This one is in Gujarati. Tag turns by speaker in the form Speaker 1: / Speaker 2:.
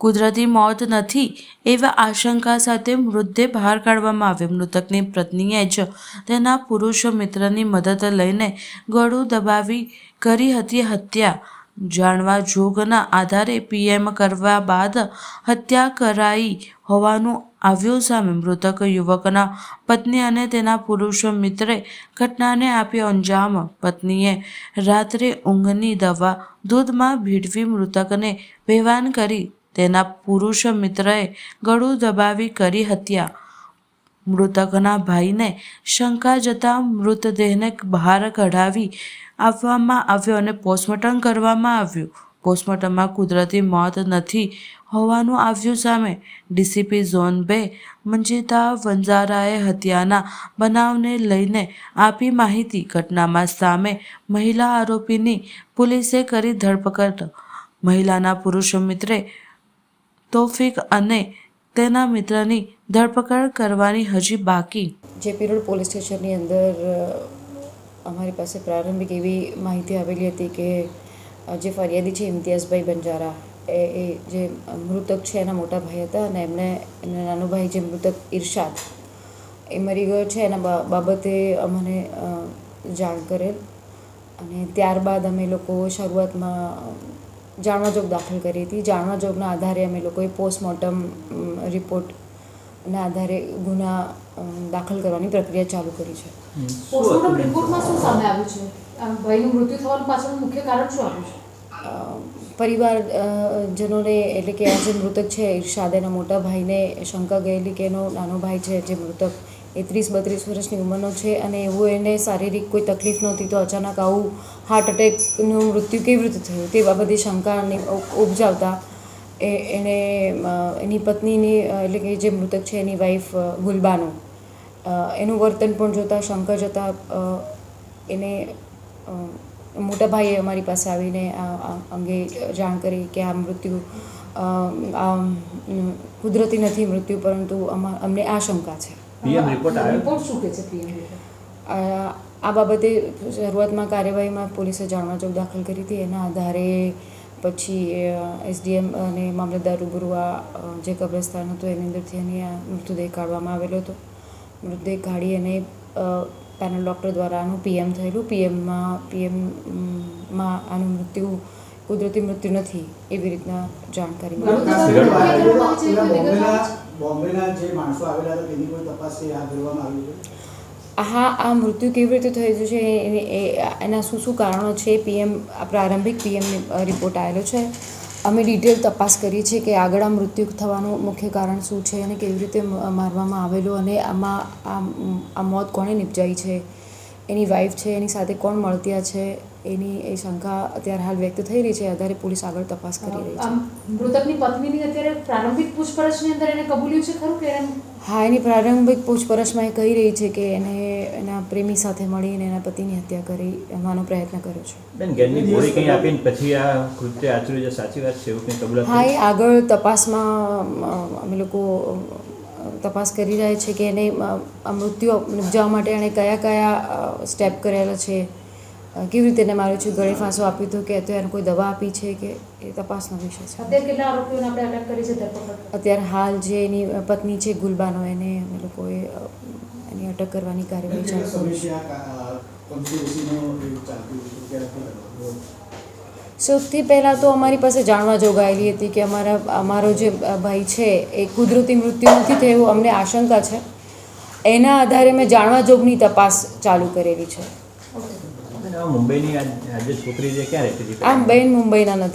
Speaker 1: કુદરતી મોત નથી એવા આશંકા સાથે મૃતદેહ બહાર કાઢવામાં આવ્યો. મૃતકની પત્નીએ જ તેના પુરુષ મિત્રની મદદ લઈને ગળું દબાવી કરી હતી હત્યા. જાણવા જોગના આધારે પીએમ કરવા બાદ હત્યા કરાઈ હોવાનું આવ્યું સામે. મૃતક યુવકના પત્ની અને તેના પુરુષ મિત્રે ઘટનાને આપ્યો અંજામ. પત્નીએ રાત્રે ઊંઘની દવા દૂધમાં ભીડવી મૃતકને બેભાન કરી તેના પુરુષ મિત્રએ ગળું દબાવી કરી હત્યા. મૃતકના ભાઈને શંકા જતાં મૃતદેહને બહાર કઢાવી આપવામાં આવ્યો અને પોસ્ટમોર્ટમ કરવામાં આવ્યું. પોસ્ટમોર્ટમમાં કુદરતી મોત નથી હોવાનું આવ્યું સામે ડીસીપી ઝોન બે મંજિતા વંજારાએ હત્યાના બનાવને લઈને આપી માહિતી. ઘટનામાં સામે મહિલા આરોપીની પોલીસે કરી ધરપકડ. મહિલાના પુરુષ મિત્રે તોફિક અને તેના મિત્રની ધરપકડ કરવાની હજી બાકી.
Speaker 2: જેપી રોડ પોલીસ સ્ટેશનની અંદર અમારી પાસે પ્રારંભિક એવી માહિતી આવેલી હતી કે જે ફરિયાદી છે ઇમ્તિયાઝભાઈ બંજારા, એ એ જે મૃતક છે એના મોટા ભાઈ હતા અને એમણે એમના નાનો ભાઈ જે મૃતક ઇરશાદ એ મરી ગયો છે. એના બાબતે અમને જાણ કરેલ અને ત્યારબાદ અમે લોકો શરૂઆતમાં જાણવા જોગ દાખલ કરી હતી. જાણવા જોગના આધારે અમે લોકોએ પોસ્ટમોર્ટમ રિપોર્ટના આધારે ગુના દાખલ કરવાની પ્રક્રિયા ચાલુ કરી છે.
Speaker 3: પોસ્ટમોર્ટમ રિપોર્ટમાં શું સામે આવ્યું છે? ભાઈનું મૃત્યુ થવાનું પાછળનું મુખ્ય કારણ શું આવ્યું છે?
Speaker 2: પરિવાર જનોને એટલે કે આ જે મૃતક છે એના મોટા ભાઈને શંકા ગયેલી કે એનો નાનો ભાઈ છે જે મૃતક એ ત્રીસ બત્રીસ વર્ષની ઉંમરનો છે અને એવું એને શારીરિક કોઈ તકલીફ નહોતી તો અચાનક આવું હાર્ટ અટેકનું મૃત્યુ કેવી રીતે થયું તે બાબતે શંકાને ઉપજાવતા એ એણે એની પત્નીની એટલે કે જે મૃતક છે એની વાઈફ ગુલબાનું. એનું વર્તન પણ જોતાં શંકા જતાં એને મોટા ભાઈએ અમારી પાસે આવીને આ આ અંગે જાણ કરી કે આ મૃત્યુ આ કુદરતી નથી મૃત્યુ પરંતુ અમા, અમને આશંકા છે.
Speaker 4: પીએમ રિપોર્ટ આવ્યો.
Speaker 3: રિપોર્ટ શું કહે છે પીએમ રિપોર્ટ
Speaker 2: આ બાબતે શરૂઆતમાં કાર્યવાહીમાં પોલીસે જાણવા જોગ દાખલ કરી હતી. એના આધારે પછી એસડીએમ અને મામલતદાર રૂબરૂ આ જે કબ્રસ્તાન હતું એની અંદરથી એની આ મૃતદેહ કાઢવામાં આવેલો હતો. મૃતદેહ કાઢી અને પેનલ ડૉક્ટર દ્વારા આનું પીએમ થયેલું. પીએમમાં પીએમમાં આનું મૃત્યુ કુદરતી મૃત્યુ નથી એવી રીતના જાણકારી મળી. હા આ મૃત્યુ કેવી રીતે થયું છે? એના શું શું કારણો છે? પીએમ પ્રારંભિક પીએમ રિપોર્ટ આવેલો છે. અમે ડિટેલ તપાસ કરી છે કે આગળ આ મૃત્યુ થવાનું મુખ્ય કારણ શું છે અને કેવી રીતે મારવામાં આવેલું અને આમાં આ મોત કોણે નિપજાઈ છે? એની વાઈફ છે એની સાથે કોણ મળતિયા છે એની એ શંકા અત્યારે હાલ વ્યક્ત થઈ રહી છે આધારે પોલીસ આગળ તપાસ કરી રહી છે.
Speaker 3: મૃતકની પત્નીની અત્યારે પ્રારંભિક પૂછપરછની અંદર એને કબૂલ્યું છે ખરું કે એને
Speaker 2: હા એની પ્રારંભિક પૂછપરછમાં એ કહી રહી છે કે એને એના પ્રેમી સાથે મળીને એના પતિની હત્યા કરી એમાંનો પ્રયત્ન કર્યો છે.
Speaker 4: બેન ઘરની ગોળી કંઈ આપીને પછી આ કૃત્ય આચર્યું છે? સાચી વાત છે એવું કંઈ કબૂલાત
Speaker 2: હા એ આગળ તપાસમાં અમે લોકો તપાસ કરી રહ્યા છે કે એને મૃત્યુ નિપજાવવા માટે એણે કયા કયા સ્ટેપ કરેલા છે? કેવી રીતે એને માર્યું છે? ગળે ફાંસો આપ્યો હતો કે એને કોઈ દવા આપી છે કે એ તપાસનો વિષય છે?
Speaker 3: અત્યારે કેટલા આરોપીઓને આપણે અટક કરી છે
Speaker 2: અત્યારે હાલ જે એની પત્ની છે ગુલબાનો એને અમે લોકોએ એની અટક કરવાની કાર્યવાહી ચાલુ સૌથી પહેલાં તો અમારી પાસે જાણવા જોગાયેલી હતી કે અમારા અમારો જે ભાઈ છે એ કુદરતી મૃત્યુ નથી થયું અમને આશંકા છે. એના આધારે મેં જાણવા જોગની તપાસ ચાલુ કરેલી છે.
Speaker 4: મુંબઈની છોકરી
Speaker 2: આમ બેન મુંબઈના નથી.